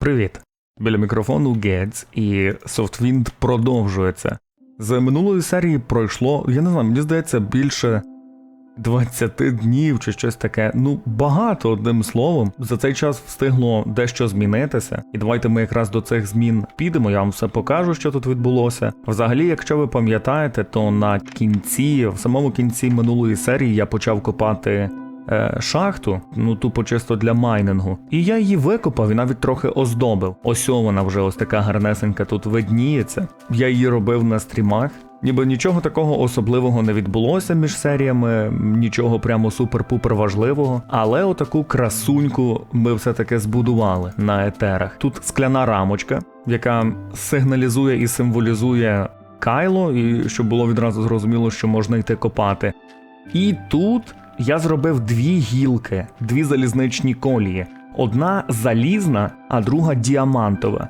Привіт! Біля мікрофону Гедз і Softwind продовжується. З минулої серії пройшло, я не знаю, мені здається, більше 20 днів чи щось таке. Ну, багато одним словом. За цей час встигло дещо змінитися. І давайте ми якраз до цих змін підемо. Я вам все покажу, що тут відбулося. Взагалі, якщо ви пам'ятаєте, то на кінці, в самому кінці минулої серії я почав копати е, шахту, ну тупо чисто для майнингу. І я її викопав і навіть трохи оздобив. Ось вона вже ось така гарнесенька тут видніється. Я її робив на стрімах. Ніби нічого такого особливого не відбулося між серіями, нічого прямо супер-пупер важливого. Але отаку красуньку ми все-таки збудували на етерах. Тут скляна рамочка, яка сигналізує і символізує кайло, і щоб було відразу зрозуміло, що можна йти копати. І тут я зробив дві гілки, дві залізничні колії. Одна залізна, а друга діамантова.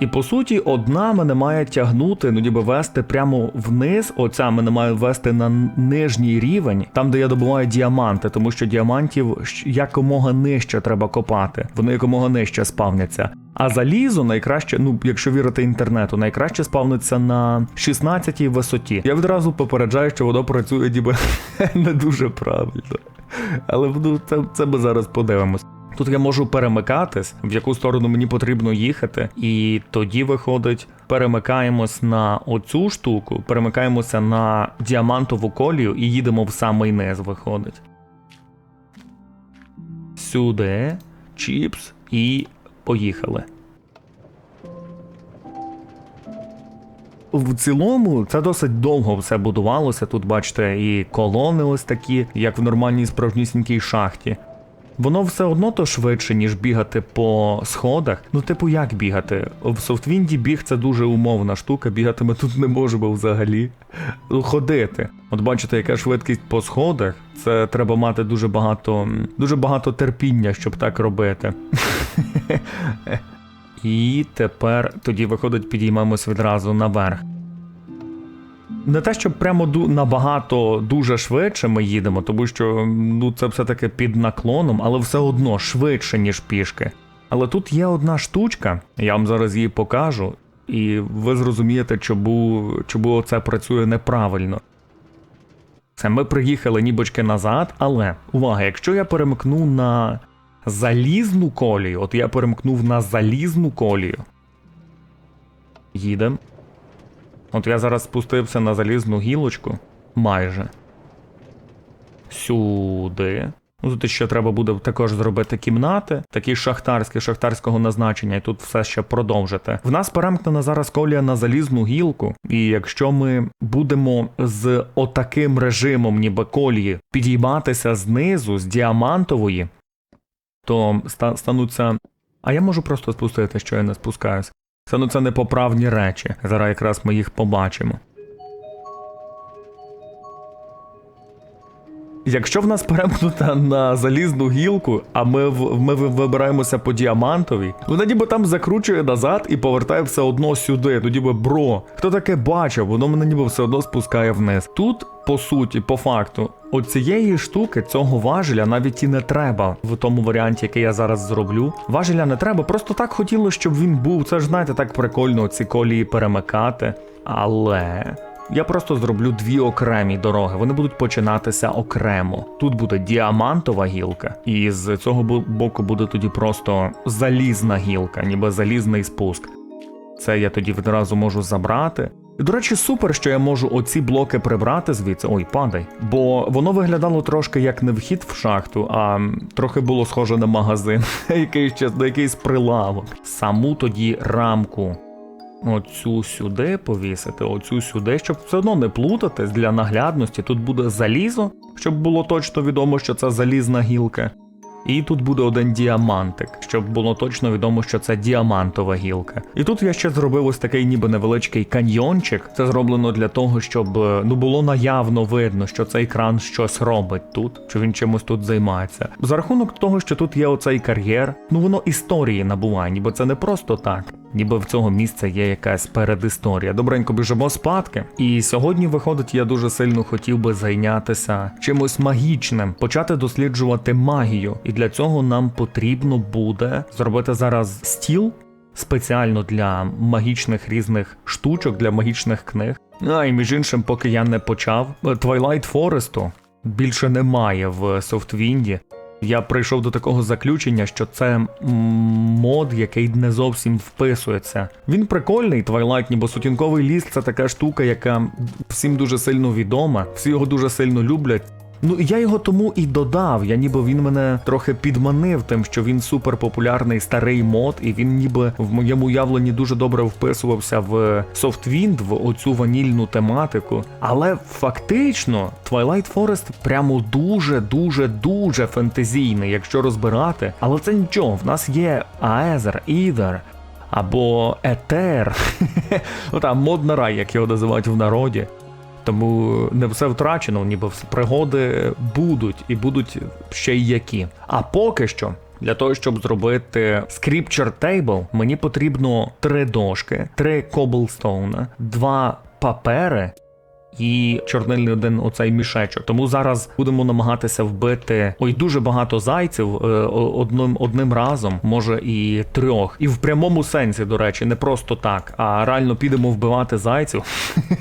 І по суті, одна мене має тягнути, ну ніби вести прямо вниз. Оця мене має вести на нижній рівень, там де я добуваю діаманти, тому що діамантів якомога нижче треба копати. Вони якомога нижче спавняться. А залізо найкраще, ну якщо вірити інтернету, найкраще спавниться на 16-й висоті. Я відразу попереджаю, що воно працює ніби не дуже правильно. Але ну, це, це ми зараз подивимось. Тут я можу перемикатись, в яку сторону мені потрібно їхати, і тоді виходить, перемикаємось на оцю штуку, перемикаємося на діамантову колію і їдемо в самий низ, виходить. Сюди, чіпс і поїхали. В цілому це досить довго все будувалося. Тут бачите, і колони ось такі, як в нормальній справжнісінькій шахті. Воно все одно то швидше, ніж бігати по сходах. Ну, типу, як бігати? В софтвінді біг це дуже умовна штука, бігати ми тут не можемо взагалі. Ну, Ходити. От бачите, яка швидкість по сходах. Це треба мати дуже багато, дуже багато терпіння, щоб так робити. І тепер тоді виходить, підіймемось відразу наверх. Не те, щоб прямо набагато дуже швидше ми їдемо, тому що ну це все-таки під наклоном, але все одно швидше, ніж пішки. Але тут є одна штучка, я вам зараз її покажу, і ви зрозумієте, чому, чому це працює неправильно. Це ми приїхали нібочки назад, але увага, якщо я перемикну на залізну колію, от я перемкнув на залізну колію. Їдем. От я зараз спустився на залізну гілочку. Майже. Сюди. Ну, тут ще треба буде також зробити кімнати, такі шахтарські, шахтарського назначення, і тут все ще продовжити. В нас перемкнена зараз колія на залізну гілку, і якщо ми будемо з отаким режимом, ніби колії, підійматися знизу, з діамантової, то ста- стануться. А я можу просто спустити, що я не спускаюсь. Це ну це непоправні речі. Зараз якраз ми їх побачимо. Якщо в нас перемкнута на залізну гілку, а ми, ми вибираємося по діамантовій, вона ніби там закручує назад і повертає все одно сюди. Ну ніби бро, хто таке бачив, воно мене ніби все одно спускає вниз. Тут, по суті, по факту, оцієї штуки, цього важеля навіть і не треба в тому варіанті, який я зараз зроблю. Важеля не треба, просто так хотілося, щоб він був. Це ж знаєте, так прикольно ці колії перемикати. Але. Я просто зроблю дві окремі дороги. Вони будуть починатися окремо. Тут буде діамантова гілка, і з цього боку буде тоді просто залізна гілка, ніби залізний спуск. Це я тоді відразу можу забрати. До речі, супер, що я можу оці блоки прибрати звідси. Ой, падай. Бо воно виглядало трошки як не вхід в шахту, а трохи було схоже на магазин, якийсь час на якийсь прилавок. Саму тоді рамку Оцю сюди повісити, оцю сюди, щоб все одно не плутатись для наглядності. Тут буде залізо, щоб було точно відомо, що це залізна гілка. І тут буде один діамантик, щоб було точно відомо, що це діамантова гілка. І тут я ще зробив ось такий ніби невеличкий каньйончик. Це зроблено для того, щоб е, ну було наявно видно, що цей кран щось робить тут, що він чимось тут займається. За рахунок того, що тут є оцей кар'єр, ну воно історії набуває, бо це не просто так. Ніби в цього місця є якась передісторія. Добренько біжимо спадки. І сьогодні, виходить, я дуже сильно хотів би зайнятися чимось магічним, почати досліджувати магію. І для цього нам потрібно буде зробити зараз стіл спеціально для магічних різних штучок, для магічних книг. А і між іншим, поки я не почав, Twilight Forest більше немає в софтвінді. Я прийшов до такого заключення, що це мод, який не зовсім вписується. Він прикольний, Twilight, бо сутінковий ліс це така штука, яка всім дуже сильно відома, всі його дуже сильно люблять. Ну я його тому і додав. Я ніби він мене трохи підманив тим, що він суперпопулярний старий мод, і він ніби в моєму уявленні дуже добре вписувався в Softwind, в оцю ванільну тематику. Але фактично Twilight Forest прямо дуже, дуже, дуже фентезійний, якщо розбирати. Але це нічого. В нас є Аезер, Ідер. Або Етер, ну там мод на рай, як його називають в народі. Тому не все втрачено, ніби пригоди будуть і будуть ще й які. А поки що. Для того, щоб зробити Scripture Table, мені потрібно три дошки, три коблстоуна, два папери і чорнильний один оцей мішечок. Тому зараз будемо намагатися вбити ой дуже багато зайців е, одним одним разом, може і трьох. І в прямому сенсі, до речі, не просто так, а реально підемо вбивати зайців,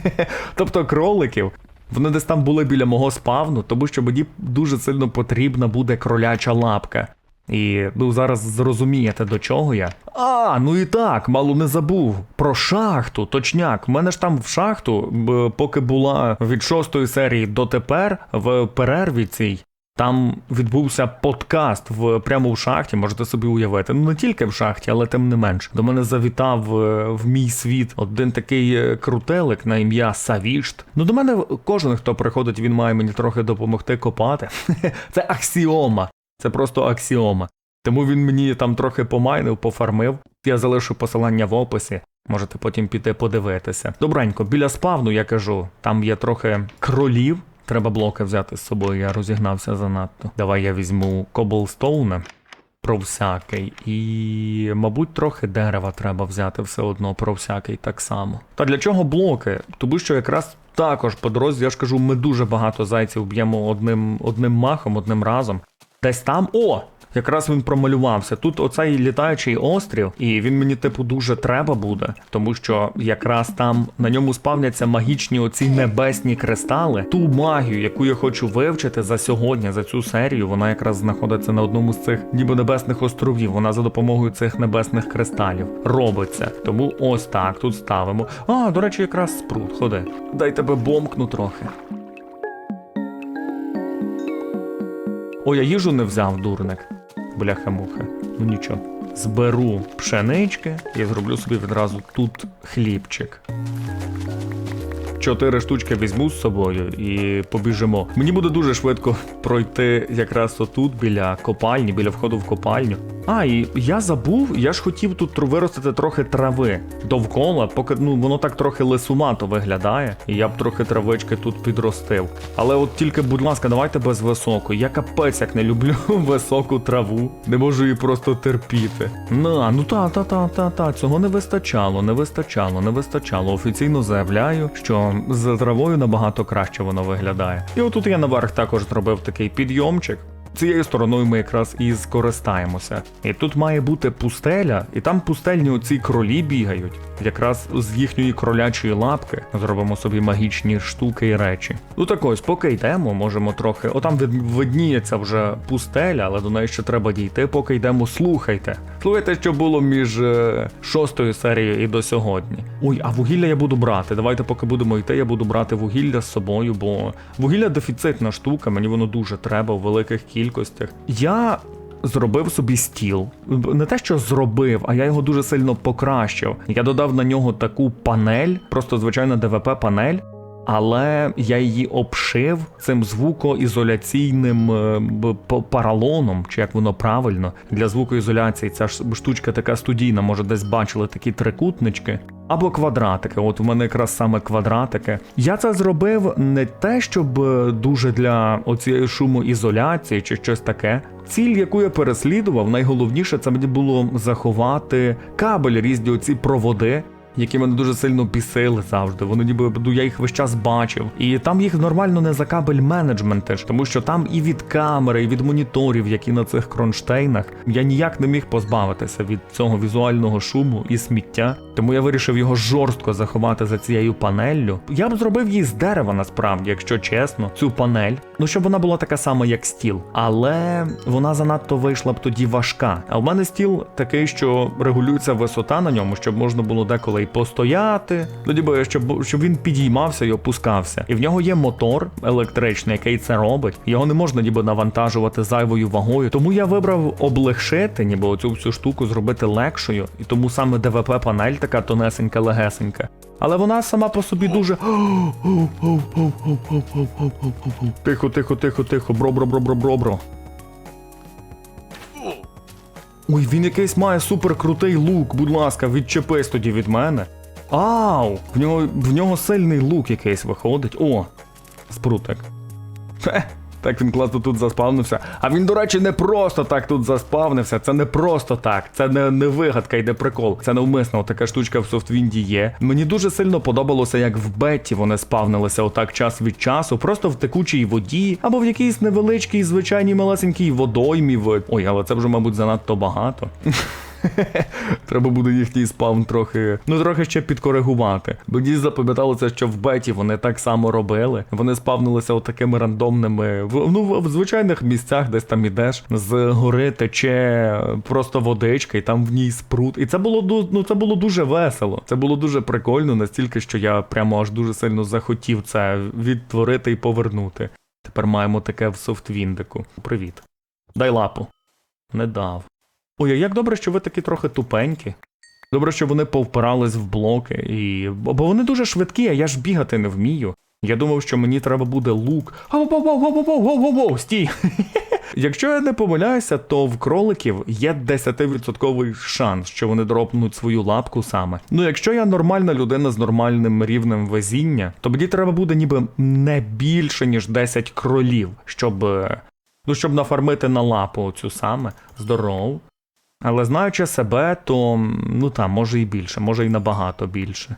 тобто кроликів. Вони десь там були біля мого спавну, тому що мені дуже сильно потрібна буде кроляча лапка. І ну зараз зрозумієте до чого я. А, ну і так, мало не забув. Про шахту, точняк. У мене ж там в шахту, поки була від шостої серії до тепер, в перерві цій. Там відбувся подкаст в прямо в шахті, можете собі уявити. Ну не тільки в шахті, але тим не менш. До мене завітав е, в мій світ один такий е, крутелик на ім'я Савішт. Ну до мене кожен, хто приходить, він має мені трохи допомогти копати. Це аксіома. Це просто аксіома. Тому він мені там трохи помайнив, пофармив. Я залишу посилання в описі. Можете потім піти подивитися. Добренько, біля спавну я кажу, там є трохи кролів. Треба блоки взяти з собою, я розігнався занадто. Давай я візьму коблстоуна про всякий. І, мабуть, трохи дерева треба взяти все одно про всякий так само. Та для чого блоки? Тому що якраз також по дорозі, я ж кажу, ми дуже багато зайців б'ємо одним, одним махом, одним разом. Десь там. О! Якраз він промалювався. Тут оцей літаючий острів, і він мені, типу, дуже треба буде, тому що якраз там на ньому спавняться магічні оці небесні кристали. Ту магію, яку я хочу вивчити за сьогодні, за цю серію, вона якраз знаходиться на одному з цих ніби небесних островів. Вона за допомогою цих небесних кристалів робиться. Тому ось так тут ставимо. А, до речі, якраз спрут, ходи. Дай тебе бомкну трохи. О, я їжу не взяв, дурник. Бляха-муха. Ну нічого. Зберу пшенички і зроблю собі відразу тут хлібчик. Чотири штучки візьму з собою і побіжимо. Мені буде дуже швидко пройти якраз отут, біля копальні, біля входу в копальню. А, і я забув, я ж хотів тут виростити трохи трави довкола, поки ну воно так трохи лисумато виглядає, і я б трохи травички тут підростив. Але от тільки, будь ласка, давайте без високої. Я капець як не люблю високу траву. Не можу її просто терпіти. На, ну та, та, та, та, та, цього не вистачало, не вистачало, не вистачало. Офіційно заявляю, що з травою набагато краще воно виглядає. І отут я наверх також зробив такий підйомчик. Цією стороною ми якраз і скористаємося. І тут має бути пустеля, і там пустельні оці кролі бігають. Якраз з їхньої кролячої лапки зробимо собі магічні штуки і речі. Ну так ось, поки йдемо, можемо трохи. Отам видніється вже пустеля, але до неї ще треба дійти, поки йдемо. Слухайте. Слухайте, що було між е, шостою серією і до сьогодні. Ой, а вугілля я буду брати. Давайте, поки будемо йти, я буду брати вугілля з собою, бо вугілля дефіцитна штука, мені воно дуже треба в великих кількостях. Я зробив собі стіл. Не те, що зробив, а я його дуже сильно покращив. Я додав на нього таку панель, просто звичайна ДВП-панель. Але я її обшив цим звукоізоляційним е, паралоном, чи як воно правильно, для звукоізоляції. Ця ж штучка така студійна, може десь бачили такі трикутнички. Або квадратики, от в мене якраз саме квадратики. Я це зробив не те, щоб е, дуже для оцієї шумоізоляції чи щось таке. Ціль, яку я переслідував, найголовніше це мені було заховати кабель, різні оці проводи, які мене дуже сильно бісили завжди. Вони ніби ну, я їх весь час бачив. І там їх нормально не за кабель менеджментиш, тому що там і від камери, і від моніторів, які на цих кронштейнах, я ніяк не міг позбавитися від цього візуального шуму і сміття. Тому я вирішив його жорстко заховати за цією панеллю. Я б зробив її з дерева, насправді, якщо чесно, цю панель. Ну щоб вона була така сама, як стіл. Але вона занадто вийшла б тоді важка. А в мене стіл такий, що регулюється висота на ньому, щоб можна було деколи й постояти. Ну ніби щоб, щоб він підіймався і опускався. І в нього є мотор електричний, який це робить. Його не можна ніби навантажувати зайвою вагою. Тому я вибрав облегшити, ніби оцю всю штуку зробити легшою. І тому саме ДВП панель така тонесенька, легесенька. Але вона сама по собі дуже. Тихо, тихо, тихо, тихо, бро, бро, бро, бро, бро, бро. Ой, він якийсь має суперкрутий лук, будь ласка, відчепись тоді від мене. Ау! В нього, в нього сильний лук якийсь виходить. О! Спрутик. Хе, так він класно тут заспавнився. А він, до речі, не просто так тут заспавнився. Це не просто так. Це не, не вигадка, йде прикол. Це навмисно така штучка в софтвінді є. Мені дуже сильно подобалося, як в беті вони спавнилися отак час від часу, просто в текучій воді, або в якійсь невеличкій, звичайній малесенькій водоймі. Ой, але це вже, мабуть, занадто багато. Треба буде їхній спавн трохи, ну трохи ще підкоригувати. Мені запам'яталося, що в беті вони так само робили. Вони спавнилися отакими рандомними, в, ну в, звичайних місцях, десь там ідеш, з гори тече просто водичка, і там в ній спрут. І це було ну, це було дуже весело. Це було дуже прикольно, настільки, що я прямо аж дуже сильно захотів це відтворити і повернути. Тепер маємо таке в софтвіндику. Привіт. Дай лапу. Не дав. Ой, як добре, що ви такі трохи тупенькі. Добре, що вони повпирались в блоки, і. бо вони дуже швидкі, а я ж бігати не вмію. Я думав, що мені треба буде лук. Ау-воу-воу-воу-воу-воу-воу-воу, стій! Якщо я не помиляюся, то в кроликів є 10% шанс, що вони дропнуть свою лапку саме. Ну, якщо я нормальна людина з нормальним рівнем везіння, то мені треба буде ніби не більше, ніж 10 кролів, щоб. е, Ну, щоб нафармити на лапу цю саме. Здоров. Але знаючи себе, то ну там, може і більше, може і набагато більше.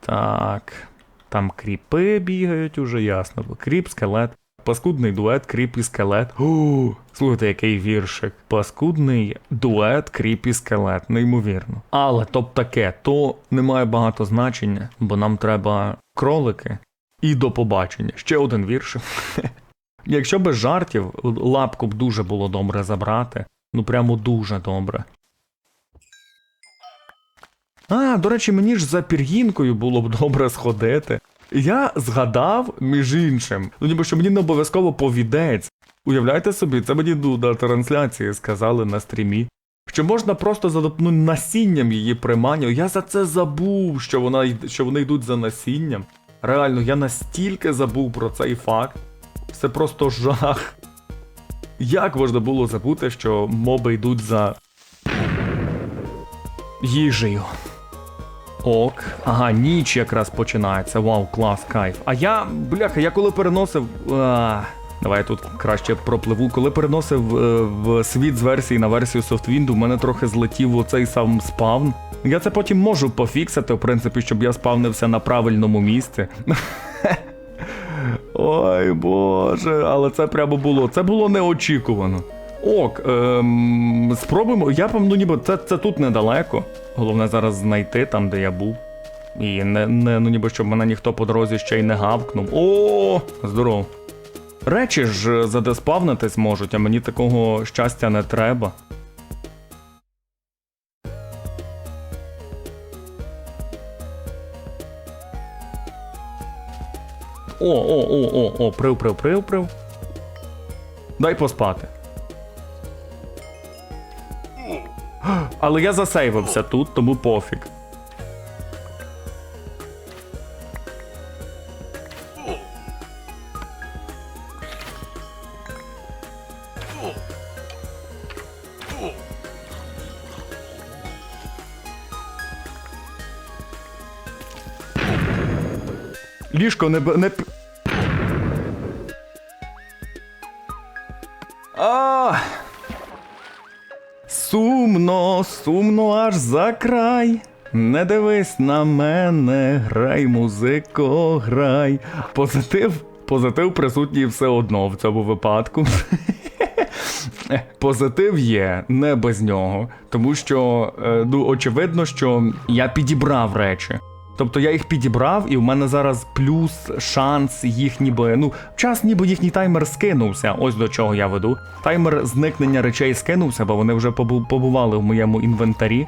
Так. Там кріпи бігають, уже ясно. Кріп, скелет. Паскудний дует, кріп і скелет. О, слухайте, який віршик. Паскудний дует, кріп і скелет, неймовірно. Але то б таке, то не має багато значення, бо нам треба кролики. І до побачення. Ще один віршик. Якщо без жартів, лапку б дуже було добре забрати. Ну прямо дуже добре. А, до речі, мені ж за пір'їнкою було б добре сходити. Я згадав, між іншим, ну ніби що мені не обов'язково повідець. Уявляєте собі, це мені ну, на трансляції сказали на стрімі. Що можна просто за ну, насінням її приманю. Я за це забув, що вона що вони йдуть за насінням. Реально, я настільки забув про цей факт. Це просто жах. Як можна було забути, що моби йдуть за їжею? Ок. Ага, ніч якраз починається. Вау, клас, кайф. А я, бляха, я коли переносив. А, давай я тут краще пропливу. Коли переносив е, в світ з версії на версію SoftWind, у мене трохи злетів оцей сам спавн. Я це потім можу пофіксити, в принципі, щоб я спавнився на правильному місці. Ой боже, але це прямо було. Це було неочікувано. Ок, ем, спробуємо. Я ну ніби це, це тут недалеко. Головне зараз знайти там, де я був. І не, не ну ніби щоб мене ніхто по дорозі ще й не гавкнув. О, здоров. Речі ж задеспавнитись можуть, а мені такого щастя не треба. О, о, о, о, о, прив, прив, прив, прив. Дай поспати. Але я засейвився тут, тому пофіг. Ліжко не не, аж за край. Не дивись на мене, грай, музико, грай. Позитив, позитив присутній все одно в цьому випадку. Позитив є не без нього, тому що е, ну очевидно, що я підібрав речі. Тобто я їх підібрав, і в мене зараз плюс шанс їх ніби. Ну, час ніби їхній таймер скинувся. Ось до чого я веду. Таймер зникнення речей скинувся, бо вони вже побували в моєму інвентарі.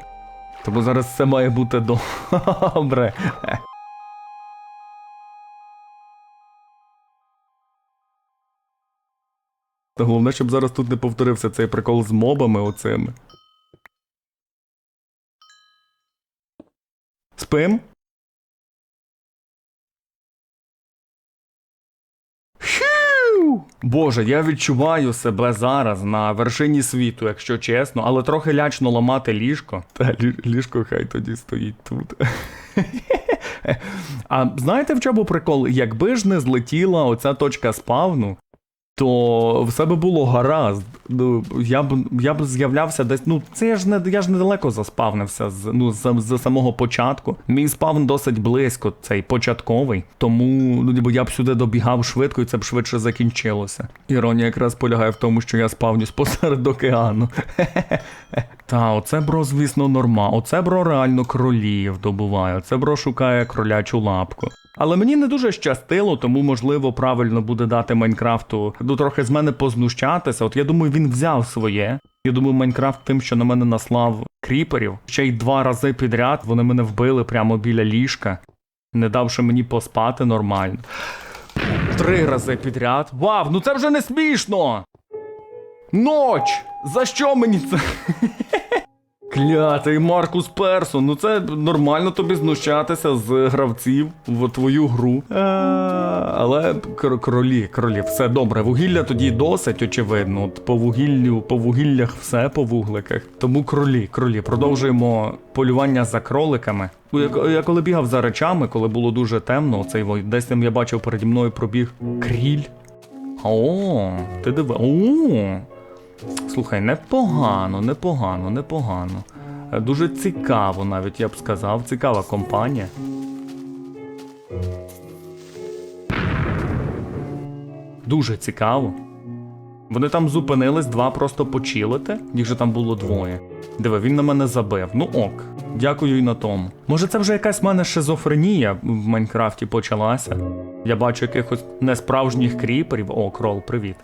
Тому зараз все має бути добре. Та головне, щоб зараз тут не повторився цей прикол з мобами оцими. Спим? Боже, я відчуваю себе зараз на вершині світу, якщо чесно, але трохи лячно ламати ліжко. Та лі- ліжко хай тоді стоїть тут. А знаєте в чому прикол? Якби ж не злетіла оця точка спавну, то все би було гаразд. Ну, я б я б з'являвся десь. Ну, це ж не я ж недалеко заспавнився з ну з, з самого початку. Мій спавн досить близько, цей початковий. Тому ну я б сюди добігав швидко, і це б швидше закінчилося. Іронія якраз полягає в тому, що я спавнюсь посеред океану. Та, оце бро, звісно, норма. Оце бро реально кролів добуває. Оце бро шукає кролячу лапку. Але мені не дуже щастило, тому можливо правильно буде дати Майнкрафту ну трохи з мене познущатися. От я думаю, він взяв своє. Я думаю, Майнкрафт тим, що на мене наслав кріперів, ще й два рази підряд вони мене вбили прямо біля ліжка, не давши мені поспати нормально. Три рази підряд. Вау, ну це вже не смішно! Ноч! За що мені це? Клятий Маркус Персон, ну це нормально тобі знущатися з гравців в твою гру. Е, але кр- кролі, кролі, все добре. Вугілля тоді досить, очевидно. От по вугіллю, по вугіллях все по вугликах. Тому кролі, кролі, продовжуємо полювання за кроликами. Я коли бігав за речами, коли було дуже темно, цей десь там я бачив переді мною пробіг кріль. О, ти диви. О, Слухай, непогано, непогано, непогано. Е, Дуже цікаво, навіть я б сказав, цікава компанія. Дуже цікаво. Вони там зупинились, два просто почилити, їх же там було двоє. Диви, він на мене забив. Ну ок, дякую і на тому. Може, це вже якась в мене шизофренія в Майнкрафті почалася. Я бачу якихось несправжніх кріперів. О, крол, привіт.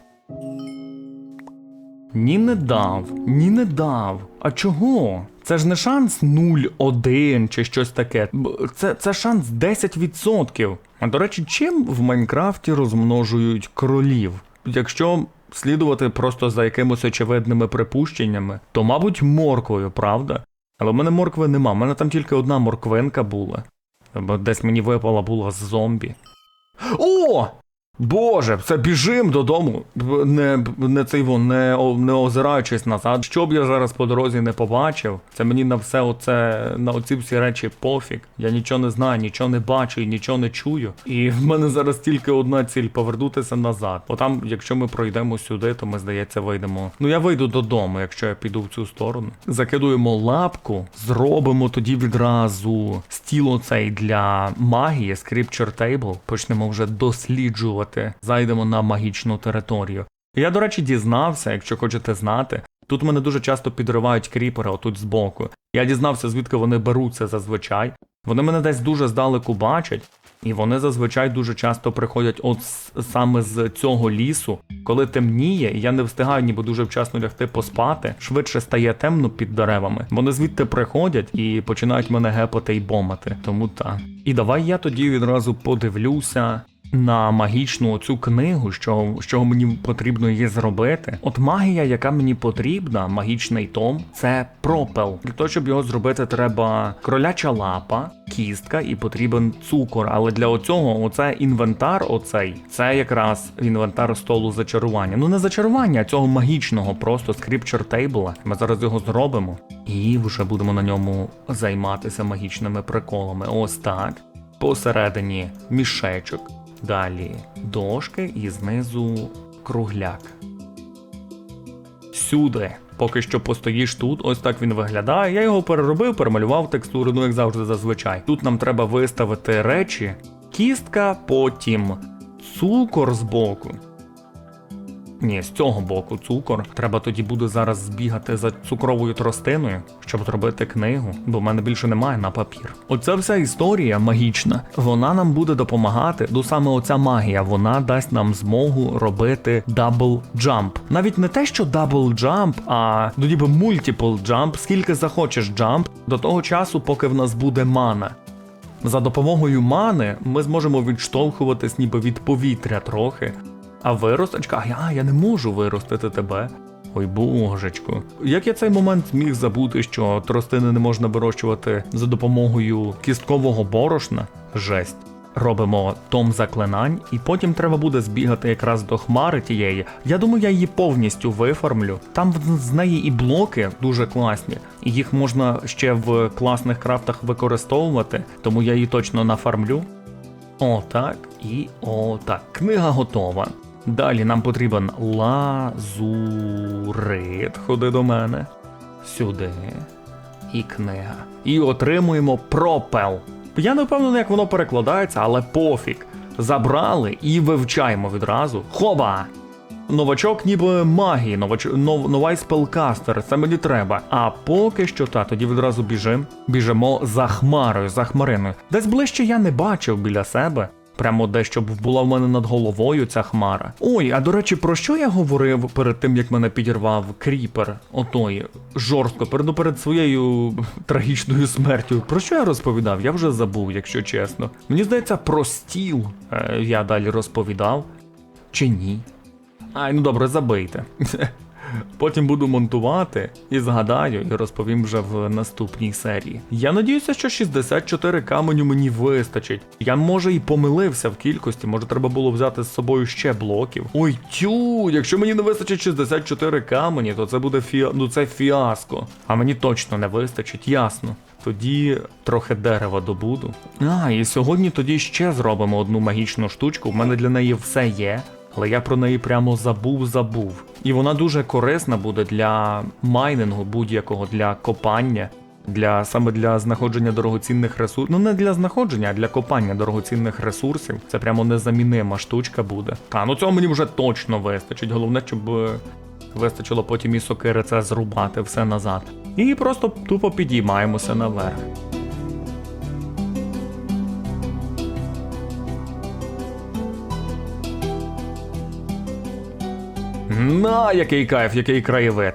Ні не дав, ні не дав. А чого? Це ж не шанс 0,1 чи щось таке. Це, це шанс 10%. А до речі, чим в Майнкрафті розмножують кролів? Якщо слідувати просто за якимось очевидними припущеннями, то, мабуть, морквою, правда? Але в мене моркви нема, в мене там тільки одна морквинка була. Десь мені випала була з зомбі. О! Боже, це біжим додому. Не, не цей вон, не, не озираючись назад. Що б я зараз по дорозі не побачив, це мені на все оце, на оці всі речі пофіг. Я нічого не знаю, нічого не бачу і нічого не чую. І в мене зараз тільки одна ціль повернутися назад. Бо там, якщо ми пройдемо сюди, то ми, здається, вийдемо. Ну я вийду додому, якщо я піду в цю сторону. Закидуємо лапку, зробимо тоді відразу стіл оцей для магії, Scripture Table. Почнемо вже досліджувати. Зайдемо на магічну територію. Я, до речі, дізнався, якщо хочете знати. Тут мене дуже часто підривають кріпери отут збоку. Я дізнався, звідки вони беруться зазвичай. Вони мене десь дуже здалеку бачать, і вони зазвичай дуже часто приходять от саме з цього лісу, коли темніє, і я не встигаю ніби дуже вчасно лягти поспати, швидше стає темно під деревами. Вони звідти приходять і починають мене гепати і бомати. Тому так. І давай я тоді відразу подивлюся. На магічну оцю книгу, що, що мені потрібно її зробити. От магія, яка мені потрібна, магічний том, це пропел. Для того, щоб його зробити, треба кроляча лапа, кістка і потрібен цукор. Але для оцього, оце інвентар, оцей, це якраз інвентар столу зачарування. Ну не зачарування, а цього магічного, просто скрипчер тейбла. Ми зараз його зробимо і вже будемо на ньому займатися магічними приколами. Ось так. посередині мішечок, далі дошки і знизу кругляк. Сюди. Поки що постоїш тут, ось так він виглядає. Я його переробив, перемалював текстуру, ну як завжди зазвичай. Тут нам треба виставити речі, кістка, потім цукор збоку. Ні, з цього боку цукор. Треба тоді буде зараз збігати за цукровою тростиною, щоб зробити книгу, бо в мене більше немає на папір. Оця вся історія магічна, вона нам буде допомагати. Ну саме оця магія, вона дасть нам змогу робити дабл джамп. Навіть не те, що дабл джамп, а ну ніби мультипл джамп, скільки захочеш джамп до того часу, поки в нас буде мана. За допомогою мани ми зможемо відштовхуватись ніби від повітря трохи. А виросточка, а я, я не можу виростити тебе. Ой, божечку. Як я цей момент зміг забути, що тростини не можна вирощувати за допомогою кісткового борошна? Жесть. Робимо том заклинань, і потім треба буде збігати якраз до хмари тієї. Я думаю, я її повністю виформлю. Там з неї і блоки дуже класні, і їх можна ще в класних крафтах використовувати, тому я її точно нафармлю. Отак і отак. Книга готова. Далі нам потрібен лазурит. Ходи до мене. Сюди. І книга. І отримуємо пропел. Я не впевнений, як воно перекладається, але пофіг. Забрали і вивчаємо відразу. Хоба! Новачок ніби магії, новач... нов... новий спелкастер, це мені треба. А поки що та, тоді відразу біжим. Біжимо за хмарою, за хмариною. Десь ближче я не бачив біля себе. Прямо де, щоб була в мене над головою ця хмара. Ой, а до речі, про що я говорив перед тим, як мене підірвав кріпер? Отой жорстко, перед, перед своєю трагічною смертю. Про що я розповідав? Я вже забув, якщо чесно. Мені здається, про стіл е, я далі розповідав. Чи ні? Ай, ну добре, забийте. Потім буду монтувати і згадаю, і розповім вже в наступній серії. Я надіюся, що 64 каменю мені вистачить. Я може і помилився в кількості, може треба було взяти з собою ще блоків. Ой, тю, якщо мені не вистачить 64 камені, то це буде фіа... ну це фіаско. А мені точно не вистачить, ясно. Тоді трохи дерева добуду. А, і сьогодні тоді ще зробимо одну магічну штучку. В мене для неї все є. Але я про неї прямо забув, забув. І вона дуже корисна буде для майнингу будь-якого, для копання, для саме для знаходження дорогоцінних ресурсів. Ну не для знаходження, а для копання дорогоцінних ресурсів. Це прямо незамінима штучка буде. Та ну цього мені вже точно вистачить. Головне, щоб е, вистачило потім і сокири це зрубати все назад. І просто тупо підіймаємося наверх. На, який кайф, який краєвид.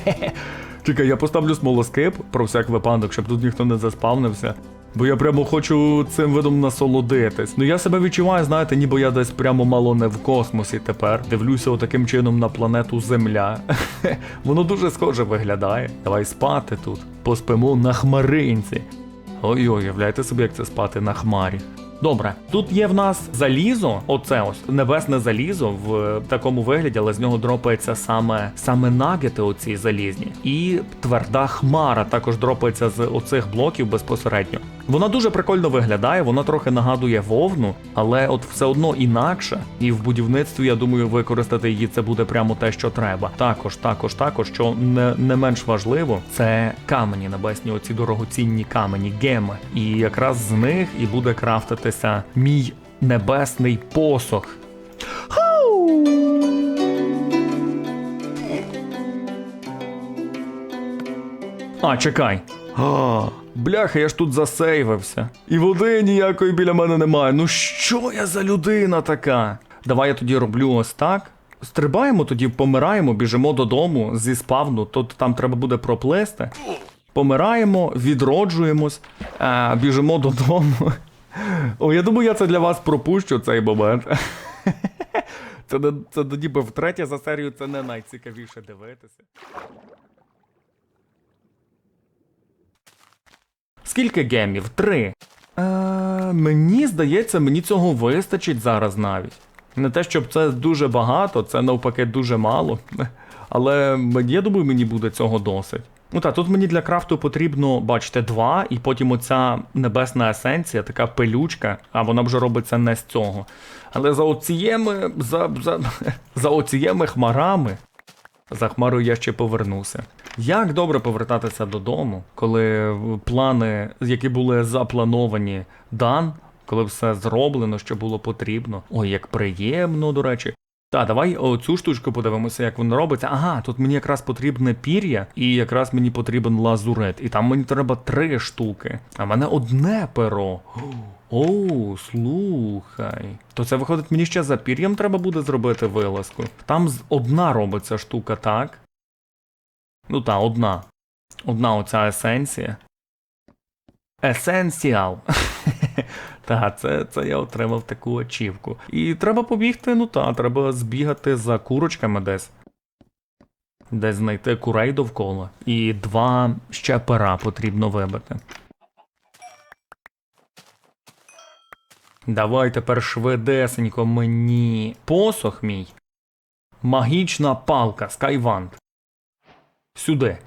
Чекай, я поставлю смолоскип про всяк випадок, щоб тут ніхто не заспавнився. Бо я прямо хочу цим видом насолодитись. Ну я себе відчуваю, знаєте, ніби я десь прямо мало не в космосі тепер. Дивлюся отаким чином на планету Земля. Воно дуже схоже виглядає. Давай спати тут. Поспимо на хмаринці. Ой-ой, уявляєте собі, як це спати на хмарі. Добре, тут є в нас залізо, оце ось небесне залізо в е, такому вигляді, але з нього дропається саме саме нагети оці залізні. І тверда хмара також дропається з оцих блоків безпосередньо. Вона дуже прикольно виглядає, вона трохи нагадує вовну, але от все одно інакше. І в будівництві, я думаю, використати її це буде прямо те, що треба. Також, також, також, що не, не менш важливо, це камені небесні, оці дорогоцінні камені, геми. І якраз з них і буде крафтитися мій небесний посох. А, чекай. А, бляха, я ж тут засейвився. І води ніякої біля мене немає. Ну що я за людина така? Давай я тоді роблю ось так. Стрибаємо тоді, помираємо, біжимо додому зі спавну, тут там треба буде проплести. Помираємо, відроджуємось, а, біжимо додому. О, я думаю, я це для вас пропущу цей момент. Це, це ніби втретє за серію, це не найцікавіше дивитися. Скільки гемів? Три. Е, мені здається, мені цього вистачить зараз навіть. Не те, щоб це дуже багато, це навпаки дуже мало. Але я думаю, мені буде цього досить. Ну так, тут мені для крафту потрібно, бачите, два, і потім оця небесна есенція, така пилючка, а вона вже робиться не з цього. Але за оцієми, за, за, за оцієми хмарами, за хмарою я ще повернуся. Як добре повертатися додому, коли плани, які були заплановані, дан, коли все зроблено, що було потрібно. Ой, як приємно, до речі. Та, давай оцю штучку подивимося, як воно робиться. Ага, тут мені якраз потрібне пір'я, і якраз мені потрібен лазурет. І там мені треба три штуки. А мене одне перо. Оу, слухай. То це виходить, мені ще за пір'ям треба буде зробити вилазку. Там одна робиться штука, так? Ну та, одна. Одна оця есенція. Есенціал. Та, це, це я отримав таку очівку. І треба побігти, ну та, треба збігати за курочками десь. Десь знайти курей довкола. І два ще пера потрібно вибити. Давай тепер швидесенько мені. Посох мій. Магічна палка, Скайвант. Сюди.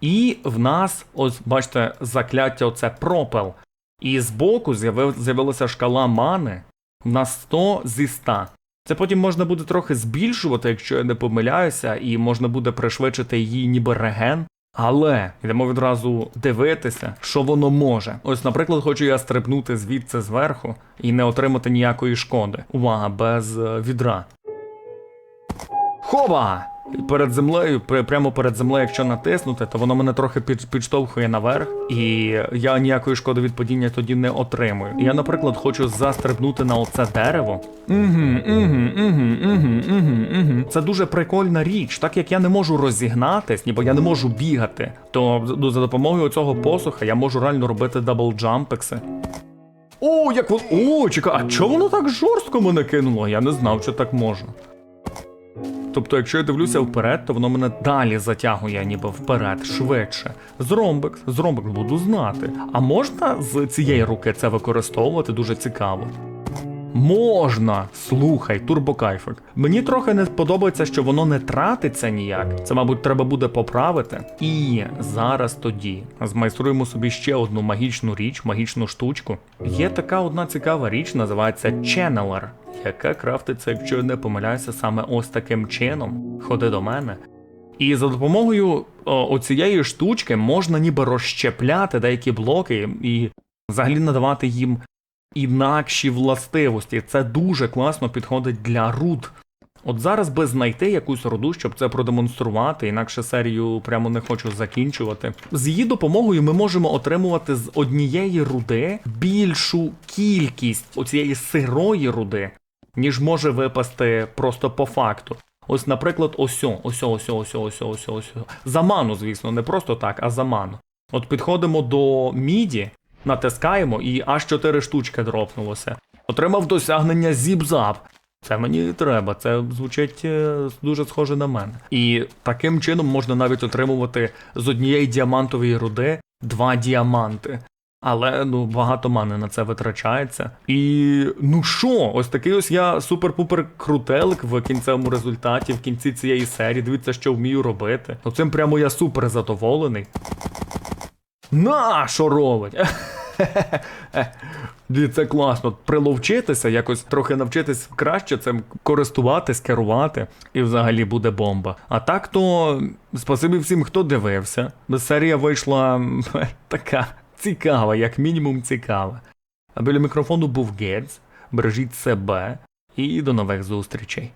І в нас, ось бачите, закляття оце пропел. І збоку з'явилася шкала мани. У нас 100 зі 100. Це потім можна буде трохи збільшувати, якщо я не помиляюся, і можна буде пришвидшити її ніби реген. Але йдемо відразу дивитися, що воно може. Ось, наприклад, хочу я стрибнути звідси зверху і не отримати ніякої шкоди. Увага, без е, відра. Хоба! Перед землею, прямо перед землею, якщо натиснути, то воно мене трохи під, підштовхує наверх, і я ніякої шкоди від падіння тоді не отримую. Я, наприклад, хочу застрибнути на оце дерево. Угу, угу, угу, угу, угу, угу. Це дуже прикольна річ. Так як я не можу розігнатись, ніби я не можу бігати, то ну, за допомогою цього посуха я можу реально робити даблджампекси. О, як воно. О, чекай, а чого воно так жорстко мене кинуло? Я не знав, що так можна. Тобто, якщо я дивлюся вперед, то воно мене далі затягує, ніби вперед, швидше. З ромбекс, з ромбекс буду знати. А можна з цієї руки це використовувати дуже цікаво. Можна, слухай, турбокайфик. Мені трохи не подобається, що воно не тратиться ніяк. Це, мабуть, треба буде поправити. І зараз тоді змайструємо собі ще одну магічну річ, магічну штучку. Є така одна цікава річ, називається Channeler, яка крафтиться, якщо я не помиляюся, саме ось таким чином. Ходи до мене. І за допомогою о, оцієї штучки можна ніби розщепляти деякі блоки і взагалі надавати їм інакші властивості. Це дуже класно підходить для руд. От зараз би знайти якусь руду, щоб це продемонструвати, інакше серію прямо не хочу закінчувати. З її допомогою ми можемо отримувати з однієї руди більшу кількість оцієї сирої руди, ніж може випасти просто по факту. Ось, наприклад, осьо, осьо, осьо, осьо, осьо, осьо, осьо. За ману, звісно, не просто так, а за ману. От підходимо до міді, натискаємо і аж 4 штучки дропнулося. Отримав досягнення зіп-зап. Це мені треба, це звучить е, дуже схоже на мене. І таким чином можна навіть отримувати з однієї діамантової руди два діаманти. Але ну багато мани на це витрачається. І ну що, ось такий ось я супер-пупер крутелик в кінцевому результаті, в кінці цієї серії. Дивіться, що вмію робити. Ну цим прямо я супер задоволений. На, що робить? Це класно. Приловчитися, якось трохи навчитись краще цим користуватись, керувати, і взагалі буде бомба. А так то спасибі всім, хто дивився. Серія вийшла така цікава, як мінімум цікава. А біля мікрофону був Гець. Бережіть себе і до нових зустрічей.